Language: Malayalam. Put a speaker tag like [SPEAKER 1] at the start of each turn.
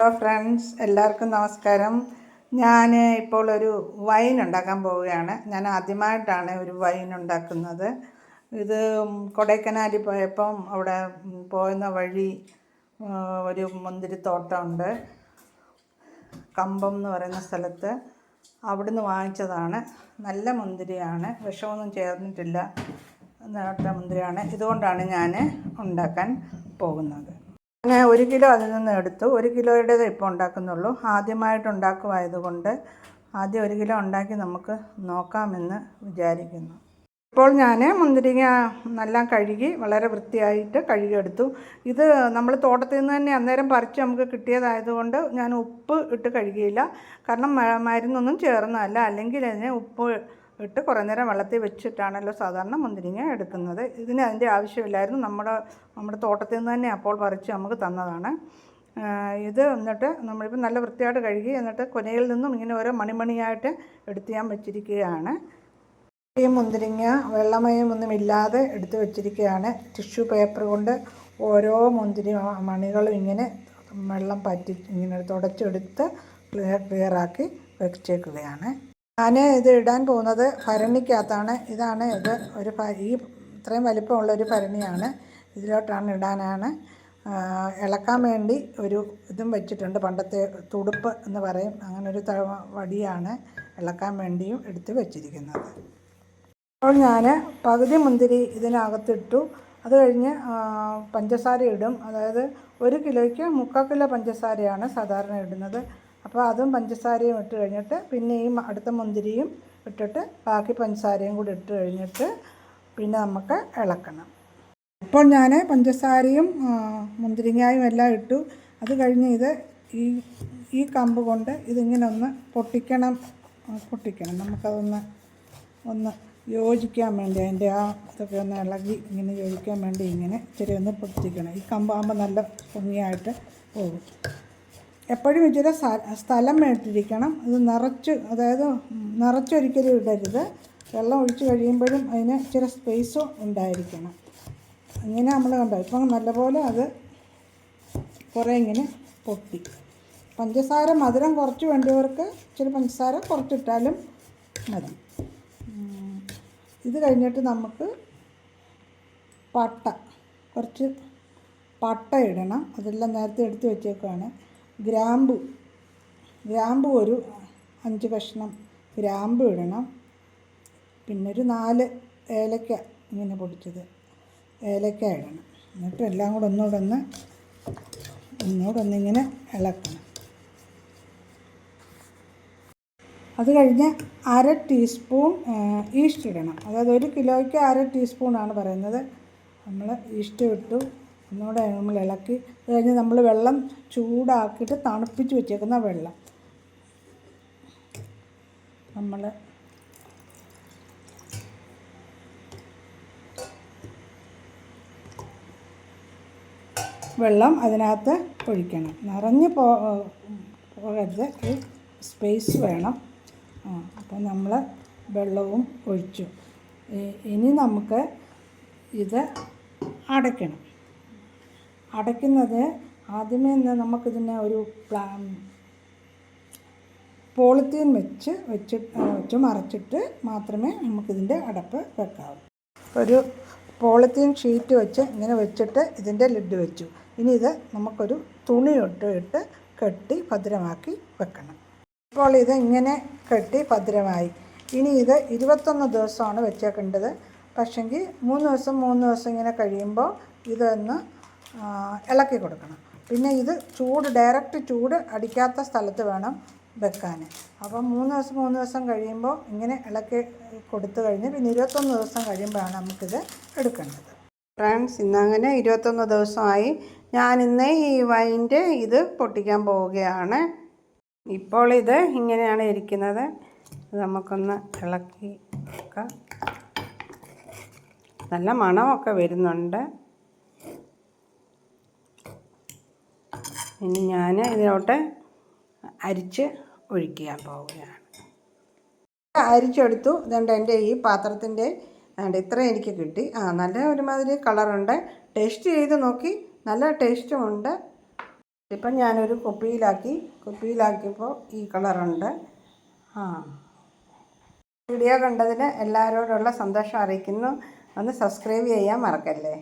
[SPEAKER 1] ഹലോ ഫ്രണ്ട്സ് എല്ലാവർക്കും നമസ്കാരം. ഞാൻ ഇപ്പോൾ ഒരു വൈൻ ഉണ്ടാക്കാൻ പോവുകയാണ്. ഞാൻ ആദ്യമായിട്ടാണ് ഒരു വൈൻ ഉണ്ടാക്കുന്നത്. ഇത് കൊടൈക്കനാലിൽ പോയപ്പം അവിടെ പോകുന്ന വഴി ഒരു മുന്തിരിത്തോട്ടമുണ്ട്. കമ്പം എന്ന് പറയുന്ന സ്ഥലത്ത്. അവിടുന്ന് വാങ്ങിച്ചതാണ്. നല്ല മുന്തിരിയാണ്. വിഷമൊന്നും ചേർന്നിട്ടില്ല. നേട്ട മുന്തിരിയാണ്. ഇതുകൊണ്ടാണ് ഞാൻ ഉണ്ടാക്കാൻ പോകുന്നത്. ഞാൻ ഒരു കിലോ അതിൽ നിന്ന് എടുത്തു. ഒരു കിലോയുടേത് ഇപ്പോൾ ഉണ്ടാക്കുന്നുള്ളൂ. ആദ്യമായിട്ട് ഉണ്ടാക്കുമായതുകൊണ്ട് ആദ്യം ഒരു കിലോ ഉണ്ടാക്കി നമുക്ക് നോക്കാമെന്ന് വിചാരിക്കുന്നു. ഇപ്പോൾ ഞാൻ മുന്തിരിങ്ങ നല്ല കഴുകി വളരെ വൃത്തിയായിട്ട് കഴുകിയെടുത്തു. ഇത് നമ്മൾ തോട്ടത്തിൽ നിന്ന് തന്നെ അന്നേരം പറിച്ച് നമുക്ക് കിട്ടിയതായതുകൊണ്ട് ഞാൻ ഉപ്പ് ഇട്ട് കഴുകിയില്ല. കാരണം മരുന്നൊന്നും ചേർന്നതല്ല. അല്ലെങ്കിൽ അതിനെ ഉപ്പ് ഇട്ട് കുറേ നേരം വെള്ളത്തിൽ വെച്ചിട്ടാണല്ലോ സാധാരണ മുന്തിരിങ്ങ എടുക്കുന്നത്. ഇതിന് അതിന്റെ ആവശ്യമില്ലായിരുന്നു. നമ്മുടെ നമ്മുടെ തോട്ടത്തിൽ നിന്ന് തന്നെ അപ്പോൾ പറിച്ച് നമുക്ക് തന്നതാണ്. ഇത് എന്നിട്ട് നമ്മളിപ്പോൾ നല്ല വൃത്തിയായിട്ട് കഴുകി എന്നിട്ട് കൊനയിൽ നിന്നും ഇങ്ങനെ ഓരോ മണിമണിയായിട്ട് എടുത്ത് ഞാൻ വെച്ചിരിക്കുകയാണ്. ഈ മുന്തിരിങ്ങ വെള്ളമയമൊന്നും ഇല്ലാതെ എടുത്ത് വെച്ചിരിക്കുകയാണ്. ടിഷ്യൂ പേപ്പർ കൊണ്ട് ഓരോ മുന്തിരി മണികളും ഇങ്ങനെ വെള്ളം പറ്റി ഇങ്ങനെ തുടച്ചെടുത്ത് ക്ലിയർ ക്ലിയറാക്കി വെച്ചേക്കുകയാണ്. ഞാൻ ഇത് ഇടാൻ പോകുന്നത് ഭരണിക്കകത്താണ്. ഇതാണ് ഇത് ഒരു ഈ ഇത്രയും വലിപ്പമുള്ള ഒരു ഭരണിയാണ്. ഇതിലോട്ടാണ് ഇടാനാണ്. ഇളക്കാൻ വേണ്ടി ഒരു ഇതും വെച്ചിട്ടുണ്ട്. പണ്ടത്തെ തുടുപ്പ് എന്ന് പറയും. അങ്ങനെ ഒരു വടിയാണ് ഇളക്കാൻ വേണ്ടിയും എടുത്ത് വെച്ചിരിക്കുന്നത്. അപ്പോൾ ഞാൻ പകുതി മുന്തിരി ഇതിനകത്തിട്ടു. അത് കഴിഞ്ഞ് പഞ്ചസാര ഇടും. അതായത് ഒരു കിലോയ്ക്ക് മുക്കാൽ കിലോ പഞ്ചസാരയാണ് സാധാരണ ഇടുന്നത്. അപ്പോൾ അതും പഞ്ചസാരയും ഇട്ട് കഴിഞ്ഞിട്ട് പിന്നെ ഈ അടുത്ത മുന്തിരിയും ഇട്ടിട്ട് ബാക്കി പഞ്ചസാരയും കൂടി ഇട്ട് കഴിഞ്ഞിട്ട് പിന്നെ നമുക്ക് ഇളക്കണം. ഇപ്പോൾ ഞാൻ പഞ്ചസാരയും മുന്തിരിങ്ങായും എല്ലാം ഇട്ടു. അത് കഴിഞ്ഞ് ഇത് ഈ ഈ കമ്പ് കൊണ്ട് ഇതിങ്ങനെ ഒന്ന് പൊട്ടിക്കണം പൊട്ടിക്കണം. നമുക്കതൊന്ന് ഒന്ന് യോജിക്കാൻ വേണ്ടി അതിന്റെ ആ ഇതൊക്കെ ഒന്ന് ഇളകി ഇങ്ങനെ യോജിക്കാൻ വേണ്ടി ഇങ്ങനെ ഇച്ചിരി ഒന്ന് പൊട്ടിക്കണം. ഈ കമ്പാകുമ്പോൾ നല്ല ഭംഗിയായിട്ട് പോകും. എപ്പോഴും ഇച്ചിരി സ്ഥലം വേണ്ടിയിരിക്കണം ഇത് നിറച്ച് അതായത് നിറച്ചൊരിക്കലും ഇടരുത്. വെള്ളം ഒഴിച്ച് കഴിയുമ്പോഴും അതിന് ഇച്ചിരി സ്പേസും ഉണ്ടായിരിക്കണം. അങ്ങനെ നമ്മൾ കണ്ടോ ഇപ്പം നല്ലപോലെ അത് കുറേ ഇങ്ങനെ പൊട്ടി. പഞ്ചസാര മധുരം കുറച്ച് വേണ്ടിയവർക്ക് ഇച്ചിരി പഞ്ചസാര കുറച്ചിട്ടാലും മതി. ഇത് കഴിഞ്ഞിട്ട് നമുക്ക് പട്ട കുറച്ച് പട്ട ഇടണം. അതെല്ലാം നേരത്തെ എടുത്ത് വെച്ചേക്കാണ് ഗ്രാമ്പു. ഗ്രാമ്പു ഒരു അഞ്ച് കഷ്ണം ഗ്രാമ്പു ഇടണം. പിന്നെ ഒരു നാല് ഏലക്ക ഇങ്ങനെ പൊടിച്ചത്. ഏലക്ക ഇടണം. എന്നിട്ട് എല്ലാം കൂടെ ഒന്നുകൂടെ ഒന്ന് ഒന്നുകൂടെ ഒന്നിങ്ങനെ ഇളക്കണം. അത് കഴിഞ്ഞ് അര ടീസ്പൂൺ ഈസ്റ്റ് ഇടണം. അതായത് ഒരു കിലോയ്ക്ക് അര ടീസ്പൂണാണ് പറയുന്നത്. നമ്മൾ ഈസ്റ്റ് ഇട്ടു. ഒന്നുകൂടെ നമ്മൾ ഇളക്കി അത് കഴിഞ്ഞ് നമ്മൾ വെള്ളം ചൂടാക്കിയിട്ട് തണുപ്പിച്ച് വെച്ചേക്കുന്ന വെള്ളം. നമ്മൾ വെള്ളം അതിനകത്ത് ഒഴിക്കണം. നിറഞ്ഞ് പോ പോകരുത്. സ്പേസ് വേണം. അപ്പോൾ നമ്മൾ വെള്ളവും ഒഴിച്ചു. ഇനി നമുക്ക് ഇത് അടയ്ക്കണം. അടയ്ക്കുന്നത് ആദ്യമേ തന്നെ നമുക്കിതിനെ ഒരു പ്ലാ പോളിത്തീൻ വെച്ച് വെച്ച് വെച്ച് മറച്ചിട്ട് മാത്രമേ നമുക്കിതിന്റെ അടപ്പ് വെക്കാവൂ. ഒരു പോളിത്തീൻ ഷീറ്റ് വെച്ച് ഇങ്ങനെ വെച്ചിട്ട് ഇതിന്റെ ലിഡ് വെച്ചു. ഇനി ഇത് നമുക്കൊരു തുണി ഇട്ട് കെട്ടി ഭദ്രമാക്കി വെക്കണം. ഇപ്പോൾ ഇത് ഇങ്ങനെ കെട്ടി ഭദ്രമായി. ഇനി ഇത് ഇരുപത്തൊന്ന് ദിവസമാണ് വെച്ചേക്കേണ്ടത്. പക്ഷെങ്കിൽ മൂന്ന് ദിവസം മൂന്ന് ദിവസം ഇങ്ങനെ കഴിയുമ്പോൾ ഇതൊന്ന് ഇളക്കി കൊടുക്കണം. പിന്നെ ഇത് ചൂട് ഡയറക്റ്റ് ചൂട് അടിക്കാത്ത സ്ഥലത്ത് വേണം വെക്കാൻ. അപ്പം മൂന്ന് ദിവസം മൂന്ന് ദിവസം കഴിയുമ്പോൾ ഇങ്ങനെ ഇളക്കി കൊടുത്തു കഴിഞ്ഞ് പിന്നെ ഇരുപത്തൊന്ന് ദിവസം കഴിയുമ്പോഴാണ് നമുക്കിത് എടുക്കേണ്ടത്. ഫ്രണ്ട്സ് ഇന്നങ്ങനെ ഇരുപത്തൊന്ന് ദിവസമായി. ഞാൻ ഇന്ന് ഈ വൈന്റെ ഇത് പൊട്ടിക്കാൻ പോവുകയാണ്. ഇപ്പോൾ ഇത് ഇങ്ങനെയാണ് ഇരിക്കുന്നത്. നമുക്കൊന്ന് ഇളക്കി നല്ല മണമൊക്കെ വരുന്നുണ്ട്. ഇനി ഞാൻ ഇതിലോട്ട് അരിച്ച് ഒഴിക്കാൻ പോവുകയാണ്. അരിച്ചെടുത്തു. ഇതുകൊണ്ട് എന്റെ ഈ പാത്രത്തിന്റെ ഇത്രയും എനിക്ക് കിട്ടി. ആ നല്ല ഒരുമാതിരി കളറുണ്ട്. ടേസ്റ്റ് ചെയ്ത് നോക്കി. നല്ല ടേസ്റ്റും ടേസ്റ്റുമുണ്ട് ഇപ്പം ഞാനൊരു കുപ്പിയിലാക്കി. കുപ്പിയിലാക്കിയപ്പോൾ ഈ കളറുണ്ട്. ആ. വീഡിയോ കണ്ടതിന് എല്ലാവരോടുള്ള സന്തോഷം അറിയിക്കുന്നു. ഒന്ന് സബ്സ്ക്രൈബ് ചെയ്യാൻ മറക്കല്ലേ?